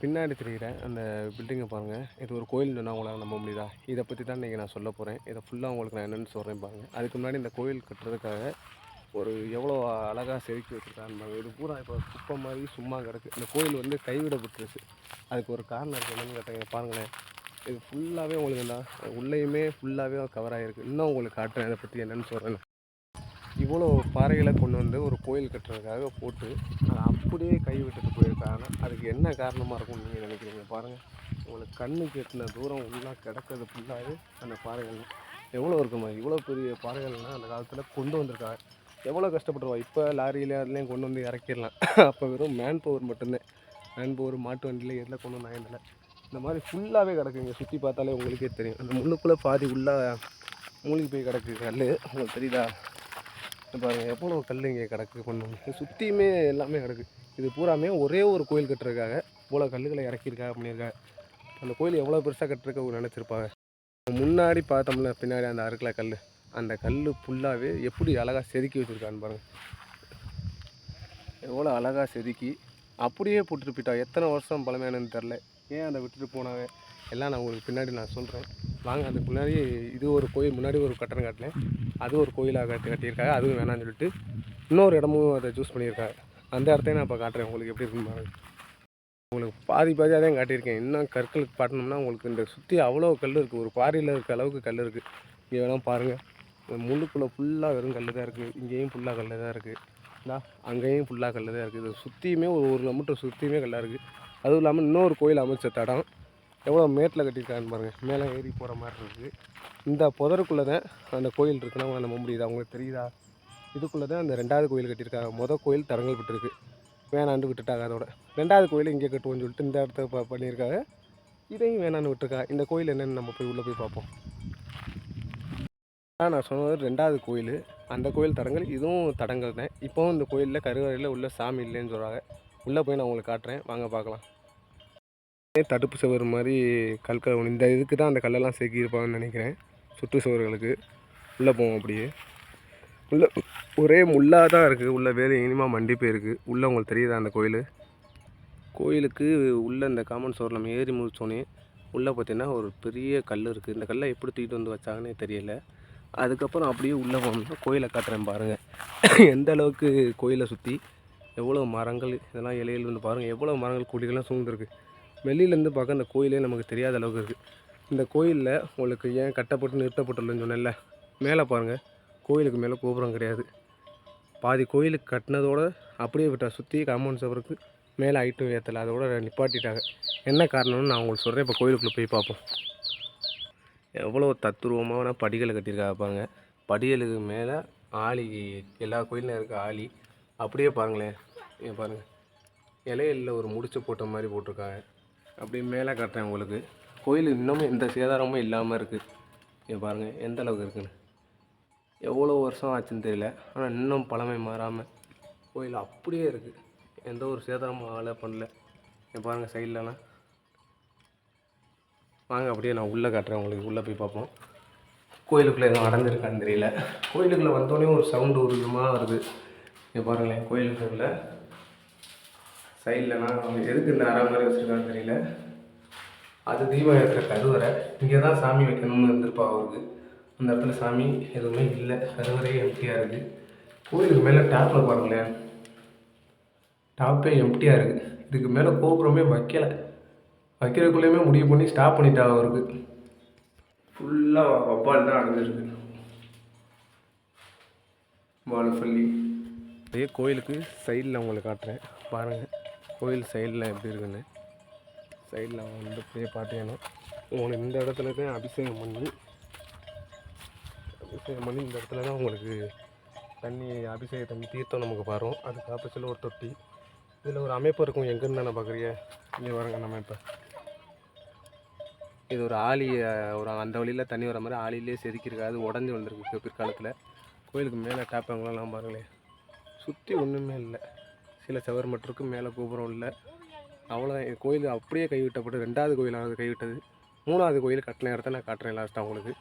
பின்னாடி தெரிகிற அந்த பில்டிங்கை பாருங்கள் இது ஒரு கோயில் சொன்னால் உங்களால் நம்ப முடியுதா? இதை பற்றி தான் இன்றைக்கி நான் சொல்ல போகிறேன் இதை ஃபுல்லாக உங்களுக்கு நான் என்னென்னு சொல்கிறேன் பாருங்கள் அதுக்கு முன்னாடி இந்த கோயில் கட்டுறதுக்காக ஒரு எவ்வளோ அழகாக செதுக்கி வச்சுருக்காங்க இது பூரா இப்போ குப்பை மாதிரி சும்மா கிடக்கு. இந்த கோயில் வந்து கைவிடப்பட்டுருச்சு. அதுக்கு ஒரு காரணம் இருக்குது என்னென்னு பாருங்களேன். இது ஃபுல்லாகவே உங்களுக்கு என்ன உள்ளேயுமே ஃபுல்லாகவே கவர் ஆகிருக்கு இன்னும் உங்களுக்கு காட்டுறேன் இதை பற்றி என்னென்னு சொல்கிறேன் இவ்வளோ பாறைகளை கொண்டு வந்து ஒரு கோயில் கட்டுறதுக்காக போட்டு அதை அப்படியே கை விட்டுட்டு போயிருக்காங்க. அதுக்கு என்ன காரணமாக இருக்கும்னு நீங்கள் நினைக்கிறீங்க? பாருங்கள் உங்களுக்கு கண்ணுக்கு எட்டின தூரம் உள்ளாக கிடக்கிறது ஃபுல்லாகவே அந்த பாறைகள். எவ்வளோ இருக்குமா இவ்வளோ பெரிய பாறைகள்லாம் அந்த காலத்தில் கொண்டு வந்திருக்காங்க. எவ்வளோ கஷ்டப்பட்டுருவோம் இப்போ லாரியில் அதுலேயும் கொண்டு வந்து இறக்கிடலாம். அப்போ வெறும் மேன் பவர் மட்டும்தான். மேன் பவர் மாட்டு வண்டியில் எதில் கொண்டு வந்தாங்க இதில் இந்த மாதிரி ஃபுல்லாகவே கிடக்குங்க. சுற்றி பார்த்தாலே உங்களுக்கே தெரியும். அந்த முன்னுக்குள்ளே பாதி உள்ளே மூழ்கி போய் கிடக்கு. கல் உங்களுக்கு தெரியுதா? இது பாருங்க எவ்வளோ கல் இங்கே கிடக்கு கொண்டு வந்து. சுற்றியுமே எல்லாமே கிடக்கு. இது பூராமே ஒரே ஒரு கோயில் கட்டுறதுக்காக இவ்வளோ கல்லுகளை இறக்கியிருக்காங்க பண்ணியிருக்காங்க அந்த கோயில் எவ்வளோ பெருசாக கட்டுறக்க அவங்க நினச்சிருப்பாங்க. முன்னாடி பார்த்தோம்ல பின்னாடி அந்த அறுக்கல கல் அந்த கல் ஃபுல்லாகவே எப்படி அழகாக செதுக்கி வச்சுருக்கான்னு பாருங்கள் எவ்வளோ அழகாக செதுக்கி அப்படியே போட்டுட்டு போயிட்டா. எத்தனை வருஷம் பழமையானன்னு தெரில ஏன் அதை விட்டுட்டு போனாங்க எல்லாம் நான் உங்களுக்கு பின்னாடி நான் சொல்கிறேன் வாங்க அதுக்கு முன்னாடி இது ஒரு கோயில் முன்னாடி ஒரு கட்டணம் காட்டினேன். அது ஒரு கோயிலாக கட்டி கட்டியிருக்காங்க. அதுவும் வேணாம்னு சொல்லிட்டு இன்னொரு இடமும் அதை சூஸ் பண்ணியிருக்காங்க. அந்த இடத்தையும் நான் இப்போ காட்டுறேன். உங்களுக்கு எப்படி இருக்குன்னு பாருங்க. உங்களுக்கு பாதி பாதியாக தான் காட்டியிருக்கேன். இன்னும் கற்களுக்கு பாட்டணும்னா உங்களுக்கு இந்த சுற்றி அவ்வளோ கல் இருக்குது ஒரு பாரியில் இருக்க அளவுக்கு கல் இருக்குது இங்கே வேணால் பாருங்கள் இந்த முள்ளுக்குள்ளே ஃபுல்லாக வெறும் கல் தான் இருக்குது இங்கேயும் ஃபுல்லாக கல் தான் இருக்குது இந்தா அங்கேயும் ஃபுல்லாக கல் தான் இருக்குது இது சுற்றியுமே ஒரு ஒரு கிலோமீட்டர் சுற்றியுமே கல்லாக இருக்குது அதுவும் இல்லாமல் இன்னொரு கோயில் அமைச்ச தடம். எவ்வளோ மேட்டில் கட்டியிருக்காங்கன்னு பாருங்கள் மேலே ஏறி போகிற மாதிரி இருக்குது இந்த புதருக்குள்ளே தான் அந்த கோயில் இருக்குன்னா அவங்க நம்ப முடியுதா? உங்களுக்கு தெரியுதா? இதுக்குள்ளே தான் அந்த ரெண்டாவது கோயில் கட்டியிருக்காங்க. மொதல் கோயில் தரங்கல்பட்டு இருக்குது வேணாண்டு விட்டுட்டாங்க அதோட. ரெண்டாவது கோயில் இங்கே கட்டுவோம்னு சொல்லிட்டு இந்த இடத்த ப பண்ணியிருக்காங்க. இதையும் வேணான்னு விட்டுருக்கா. இந்த கோயில் என்னென்னு நம்ம போய் உள்ளே போய் பார்ப்போம். நான் சொன்னது ரெண்டாவது கோயில். அந்த கோயில் தடங்கள் இதுவும் தடங்கள் தான். இப்போவும் இந்த கோயிலில் கருவறையில் உள்ள சாமி இல்லைன்னு சொல்கிறாங்க உள்ளே போய் நான் உங்களுக்கு காட்டுறேன். வாங்க பார்க்கலாம். தடுப்பு சுவர் மாதிரி கல்கல் இந்த இதுக்கு தான் அந்த கல்லெல்லாம் செதுக்கியிருப்பாங்கன்னு நினைக்கிறேன். சுற்று சுவர்களுக்கு. உள்ளே போவோம் அப்படியே. உள்ளே ஒரே முள்ளாக தான் இருக்குது உள்ள வேறு இனிமாக மண்டி போயிருக்கு உள்ளே உங்களுக்கு தெரியுதா அந்த கோயில்? கோயிலுக்கு உள்ளே இந்த காமன் சுவர் நம்ம ஏறி முடிச்சோன்னே உள்ளே பார்த்தீங்கன்னா ஒரு பெரிய கல் இருக்குது இந்த கல்லை எப்படி தூக்கிட்டு வந்து வச்சாங்கன்னே தெரியல. அதுக்கப்புறம் அப்படியே உள்ளே போனோம்னா கோயிலை காட்டுறேன் பாருங்கள் எந்த அளவுக்கு கோயிலை சுற்றி எவ்வளோ மரங்கள் இதெல்லாம் இலையில் வந்து பாருங்கள் எவ்வளோ மரங்கள் கொடிகள்லாம் சூழ்ந்துருக்கு. வெளியிலேருந்து பார்க்க அந்த கோயிலே நமக்கு தெரியாத அளவுக்கு இருக்குது இந்த கோயிலில் உங்களுக்கு ஏன் கட்டப்பட்டு நிறுத்தப்பட்டுள்ளன்னு சொன்னேன்ல மேலே பாருங்கள் கோயிலுக்கு மேலே கோபுரம் கிடையாது. பாதி கோயிலுக்கு கட்டினதோடு அப்படியே விட்டா சுற்றி காம்பவுண்ட் சவருக்கு மேலே ஐட்டம் ஏற்றலை அதோட நிப்பாட்டிட்டாங்க. என்ன காரணம்னு நான் உங்களுக்கு சொல்கிறேன் இப்போ கோயிலுக்குள்ளே போய் பார்ப்போம். எவ்வளோ தத்துருவமான படிகளை கட்டியிருக்காங்க பாருங்க. படிகளுக்கு மேலே ஆளி எல்லா கோயிலும் இருக்க ஆளி. அப்படியே பாருங்களேன் இங்கே பாருங்கள் இலையில ஒரு முடிச்சு போட்ட மாதிரி போட்டிருக்காங்க. அப்படியே மேலே கட்டுறேன் உங்களுக்கு. கோயில் இன்னமும் எந்த சேதாரமும் இல்லாமல் இருக்குது இங்கே பாருங்கள் எந்த அளவுக்கு இருக்குன்னு. எவ்வளோ வருஷம் ஆச்சுன்னு தெரியல. ஆனால் இன்னும் பழமை மாறாமல் கோயில் அப்படியே இருக்குது எந்த ஒரு சேதாரமும் ஆளே பண்ணல. இங்கே பாருங்கள் சைட்லலாம் வாங்க அப்படியே நான் உள்ளே காட்டுறேன். உங்களுக்கு உள்ளே போய் பார்ப்போம். கோயிலுக்குள்ளே எதுவும் அடைஞ்சிருக்கான்னு தெரியல. கோயிலுக்குள்ளே வந்தோடனே ஒரு சவுண்டு ஒரு விதமாக வருது. இங்கே பாருங்களேன் கோயிலுக்குள்ள சைடில் நான் எதுக்கு இந்த அரை மாதிரி வச்சுருக்கான்னு தெரியல. அது தீபம் இருக்கிற கருவறை. இங்கே தான் சாமி வைக்கணும்னு இருந்திருப்பா அவருக்கு. அந்த இடத்துல சாமி எதுவுமே இல்லை. கருவறையே எம்டியாக இருக்குது கோயிலுக்கு மேலே டாப்பில் பாருங்களேன். டாப்பே எம்டியாக இருக்குது இதுக்கு மேலே கோபுரமே வைக்கலை. வைக்கிறதுக்குள்ளேயுமே முடிவு பண்ணி ஸ்டாப் பண்ணிட்டா அவருக்கு. ஃபுல்லாக வவ்வால் தான் அடைஞ்சிருக்கு. வாழைப்பள்ளி அதே கோயிலுக்கு சைடில் உங்களுக்கு காட்டுறேன். பாருங்கள் கோயில் சைடில் எப்படி இருக்குன்னு. சைடில் வந்து போய் பார்த்தீங்கன்னா உங்களுக்கு இந்த இடத்துல தான் அபிஷேகம் பண்ணி அபிஷேகம் பண்ணி இந்த இடத்துல தான் உங்களுக்கு தண்ணி அபிஷேக தண்ணி தீர்த்தம் நமக்கு வரும். அதுக்கு ஆப்போசிட்டில் ஒரு தொட்டி. இதில் ஒரு அமைப்பு இருக்கும். எங்கேருந்து தானே பார்க்குறீங்க? இங்கே பாருங்க அந்த அமைப்பு இது ஒரு ஆலி ஒரு அந்த வழியில் தண்ணி வர மாதிரி ஆளிலே செதுக்கியிருக்கு அது உடஞ்சி வந்திருக்கு பிற்காலத்தில். கோயிலுக்கு மேலே டேப்பங்கள்லாம் பாருங்களேன். சுற்றி ஒன்றுமே இல்லை. சில செவர் மட்டும் மேலே கோபுரம் இல்லை. அவ்வளோதான் கோயில் அப்படியே கைவிட்டப்பட்டு ரெண்டாவது கோயிலானது கைவிட்டது. மூணாவது கோயில் கட்டின இடத்த நான் காட்டுறேன் லாஸ்ட்டாக உங்களுக்கு.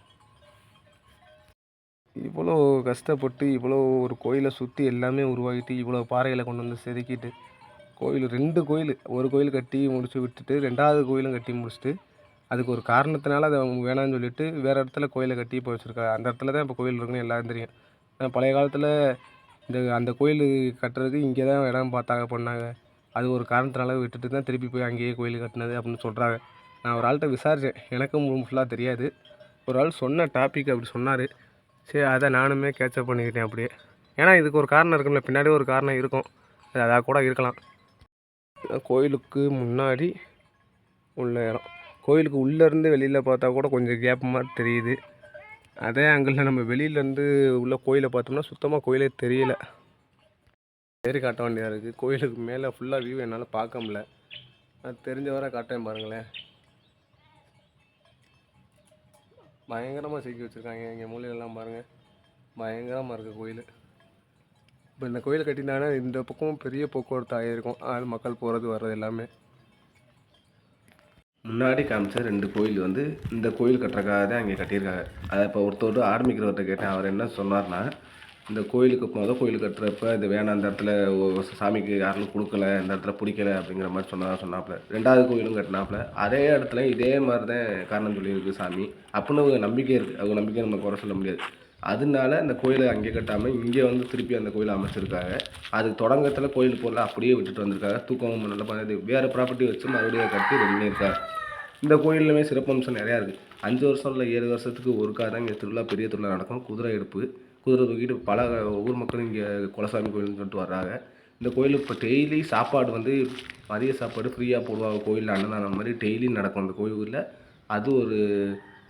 இவ்வளோ கஷ்டப்பட்டு இவ்வளோ ஒரு கோயிலை சுற்றி எல்லாமே உருவாகிட்டு இவ்வளோ பாறைகளை கொண்டு வந்து செதுக்கிட்டு கோயில் ரெண்டு கோயில் ஒரு கோயில் கட்டி முடிச்சு விட்டுட்டு ரெண்டாவது கோயிலும் கட்டி முடிச்சுட்டு அதுக்கு ஒரு காரணத்தினால அதை அவங்க வேணாம்னு சொல்லிட்டு வேறு இடத்துல கோயிலை கட்டி இப்போ வச்சுருக்காங்க. அந்த இடத்துல தான் இப்போ கோயில் இருக்குன்னு எல்லாரும் தெரியும். ஆனால் பழைய காலத்தில் இந்த அந்த கோயில் கட்டுறதுக்கு இங்கே தான் இடம் பார்த்தாங்க பண்ணாங்க. அது ஒரு காரணத்தினால விட்டுட்டு தான் திருப்பி போய் அங்கேயே கோயில் கட்டினது அப்படின்னு சொல்கிறாங்க நான் ஒரு ஆள்கிட்ட விசாரித்தேன் எனக்கும் ஃபுல்லாக தெரியாது. ஒரு ஆள் சொன்ன டாபிக் அப்படி சொன்னார். சரி அதை நானுமே கேட்சப் பண்ணிக்கிட்டேன் அப்படியே. ஏன்னா இதுக்கு ஒரு காரணம் இருக்கும்ல. பின்னாடி ஒரு காரணம் இருக்கும். அது அதாக கூட இருக்கலாம். கோயிலுக்கு முன்னாடி உள்ள இடம். கோயிலுக்கு உள்ளேருந்து வெளியில் பார்த்தா கூட கொஞ்சம் கேப் மாதிரி தெரியுது. அதே ஆங்கிளில் நம்ம வெளியிலேருந்து உள்ள கோயிலை பார்த்தோம்னா சுத்தமாக கோயிலே தெரியல. ஏறி காட்ட வேண்டியதாக இருக்குது கோயிலுக்கு மேலே ஃபுல்லாக வியூ என்னால் பார்க்க முடில அது தெரிஞ்ச வர காட்டேன் பாருங்களேன். பயங்கரமாக சிக்கி வச்சுருக்காங்க இங்கே மூலையிலலாம் பாருங்கள் பயங்கரமாக இருக்குது கோயில். இப்போ இந்த கோயில் கட்டினாங்கன்னா இந்த பக்கம் பெரிய போக்குவரத்து ஆகியிருக்கும் அது மக்கள் போகிறது வர்றது எல்லாமே. முன்னாடி காமிச்ச ரெண்டு கோயில் வந்து இந்த கோயில் கட்டுறக்காக தான் அங்கே கட்டியிருக்காங்க. அதை இப்போ ஒருத்தர் ஆரம்பிக்கிறவர்கிட்ட கேட்டேன். அவர் என்ன சொன்னார்னா இந்த கோயிலுக்கு மொதல் கோயில் கட்டுறப்ப இது வேணாம் அந்த இடத்துல சாமிக்கு யாரும் கொடுக்கல இந்த இடத்துல பிடிக்கல அப்படிங்கிற மாதிரி சொன்னதாக சொன்னாப்புல. ரெண்டாவது கோயிலும் கட்டினாப்புல. அதே இடத்துல இதே மாதிரி தான் காரணம் சொல்லியிருக்கு சாமி. அப்படின்னு ஒரு நம்பிக்கை இருக்குது அவங்க நம்பிக்கை நம்ம குறை சொல்ல முடியாது. அதனால அந்த கோயிலை அங்கே கட்டாமல் இங்கே வந்து திருப்பி அந்த கோயிலை அமைச்சிருக்காங்க. அது தொடங்கத்தில் கோயில் பொருளை அப்படியே விட்டுட்டு வந்திருக்காங்க. தூக்கம் நல்லா பண்ணது. வேறு ப்ராப்பர்ட்டி வச்சு மறுபடியும் கட்டி ரெடி பண்ணியிருக்காங்க. இந்த கோயிலுமே சிறப்பம்சம் நிறையா இருக்குது அஞ்சு வருஷம் இல்லை ஏழு வருஷத்துக்கு ஒருக்கா தான் இங்கே திருவிழா பெரிய திருவிழா நடக்கும். குதிரை எடுப்பு. குதிரை தூக்கிட்டு பல ஊர் மக்களும் இங்கே குலசாமி கோயில்னு சொல்லிட்டு வர்றாங்க. இந்த கோயிலுக்கு இப்போ டெய்லி சாப்பாடு வந்து மதிய சாப்பாடு ஃப்ரீயாக போடுவாங்க. கோயிலில் அன்னதானம் மாதிரி டெய்லி நடக்கும். அந்த கோயிலில். அது ஒரு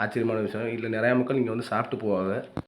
ஆச்சரியமான விஷயம். இல்லை நிறையா மக்கள் இங்கே வந்து சாப்பிட்டு போவாங்க.